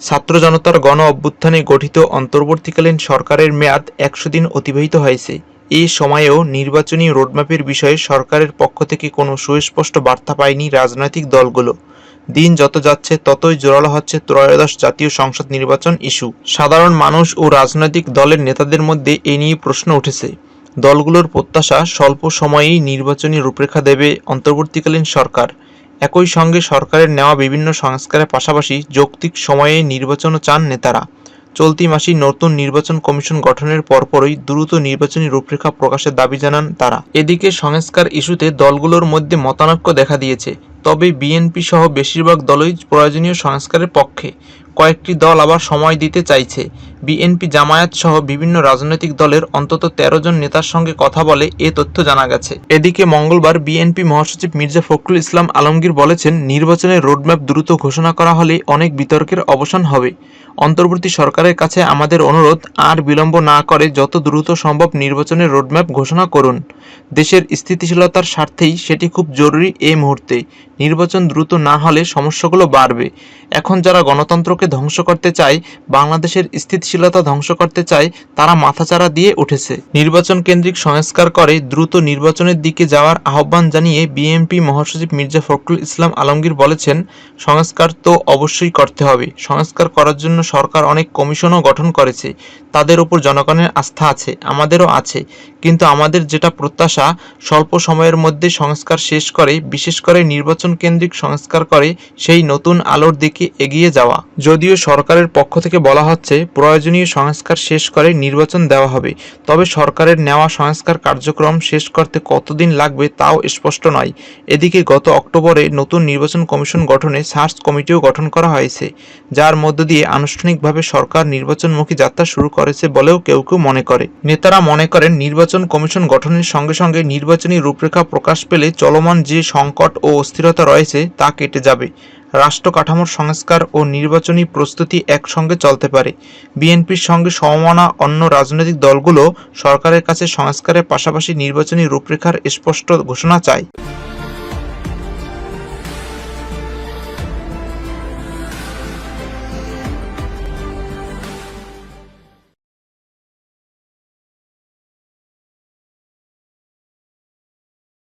ছাত্র জনতার গণ অভ্যুত্থানে গঠিত অন্তর্বর্তীকালীন সরকারের মেয়াদ একশো দিন অতিবাহিত হয়েছে। এ সময়েও নির্বাচনী রোডম্যাপের বিষয়ে সরকারের পক্ষ থেকে কোনো সুস্পষ্ট বার্তা পায়নি রাজনৈতিক দলগুলো। দিন যত যাচ্ছে, ততই জোরালো হচ্ছে ত্রয়োদশ জাতীয় সংসদ নির্বাচন ইস্যু। সাধারণ মানুষ ও রাজনৈতিক দলের নেতাদের মধ্যে এ নিয়ে প্রশ্ন উঠেছে। দলগুলোর প্রত্যাশা স্বল্প সময়েই নির্বাচনী রূপরেখা দেবে অন্তর্বর্তীকালীন সরকার। একই সঙ্গে সরকারের নেওয়া বিভিন্ন সংস্কারের পাশাপাশি যৌক্তিক সময়ে নির্বাচনও চান নেতারা। চলতি মাসেই নতুন নির্বাচন কমিশন গঠনের পরপরই দ্রুত নির্বাচনী রূপরেখা প্রকাশের দাবি জানান তারা। এদিকে সংস্কার ইস্যুতে দলগুলোর মধ্যে মতানৈক্য দেখা দিয়েছে, তবে বিএনপি সহ বেশিরভাগ দলই প্রয়োজনীয় সংস্কারের পক্ষে। কয়েকটি দল আবার সময় দিতে চাইছে। বিএনপি জামায়াত সহ বিভিন্ন রাজনৈতিক দলের অন্তত তেরো জন নেতার সঙ্গে কথা বলে এ তথ্য জানা গেছে। এদিকে মঙ্গলবার বিএনপি মহাসচিব মির্জা ফখরুল ইসলাম আলমগীর বলেছেন, নির্বাচনের রোডম্যাপ দ্রুত ঘোষণা করা হলে অনেক বিতর্কের অবসান হবে। অন্তর্বর্তী সরকারের কাছে আমাদের অনুরোধ, আর বিলম্ব না করে যত দ্রুত সম্ভব নির্বাচনের রোডম্যাপ ঘোষণা করুন। দেশের স্থিতিশীলতার স্বার্থেই সেটি খুব জরুরি এই মুহূর্তে। নির্বাচন দ্রুত না হলে সমস্যাগুলো বাড়বে। এখন যারা গণতন্ত্রকে ধ্বংস করতে চায়, বাংলাদেশের স্থিতিশীলতা ধ্বংস করতে চায়, তারা মাথাচাড়া দিয়ে উঠেছে। নির্বাচন কেন্দ্রিক সংস্কার করে দ্রুত নির্বাচনের দিকে যাওয়ার আহ্বান জানিয়ে বিএনপি মহাসচিব মির্জা ফখরুল ইসলাম আলমগীর বলেছেন, সংস্কার তো অবশ্যই করতে হবে। সংস্কার করার জন্য সরকার অনেক কমিশনও গঠন করেছে। তাদের উপর জনগণের আস্থা আছে, আমাদেরও আছে। কিন্তু আমাদের যেটা প্রত্যাশা, স্বল্প সময়ের মধ্যে সংস্কার শেষ করে, বিশেষ করে নির্বাচন কেন্দ্রিক সংস্কার করে সেই নতুন আলোর দিকে এগিয়ে যাওয়া। যদিও সরকারের পক্ষ থেকে বলা হচ্ছে, প্রয়োজনীয় সংস্কার শেষ করে নির্বাচন দেওয়া হবে। তবে সরকারের নেওয়া সংস্কার কার্যক্রম শেষ করতে কতদিন লাগবে তাও স্পষ্ট নয়। এদিকে গত অক্টোবরে নতুন নির্বাচন কমিশন গঠনে সার্চ কমিটিও গঠন করা হয়েছে, যার মধ্য দিয়ে আনুষ্ঠানিকভাবে সরকার নির্বাচনমুখী যাত্রা শুরু করেছে বলেও কেউ কেউ মনে করে। নেতারা মনে করেন, নির্বাচন কমিশন গঠনের সঙ্গে সঙ্গে নির্বাচনী রূপরেখা প্রকাশ পেলে চলমান যে সংকট ও অস্থিরতা রয়েছে তা কেটে যাবে। রাষ্ট্র কাঠামোর সংস্কার ও নির্বাচনী প্রস্তুতি একসঙ্গে চলতে পারে। বিএনপির সঙ্গে সমমানা অন্য রাজনৈতিক দলগুলো সরকারের কাছে সংস্কারের পাশাপাশি নির্বাচনী রূপরেখার স্পষ্ট ঘোষণা চায়।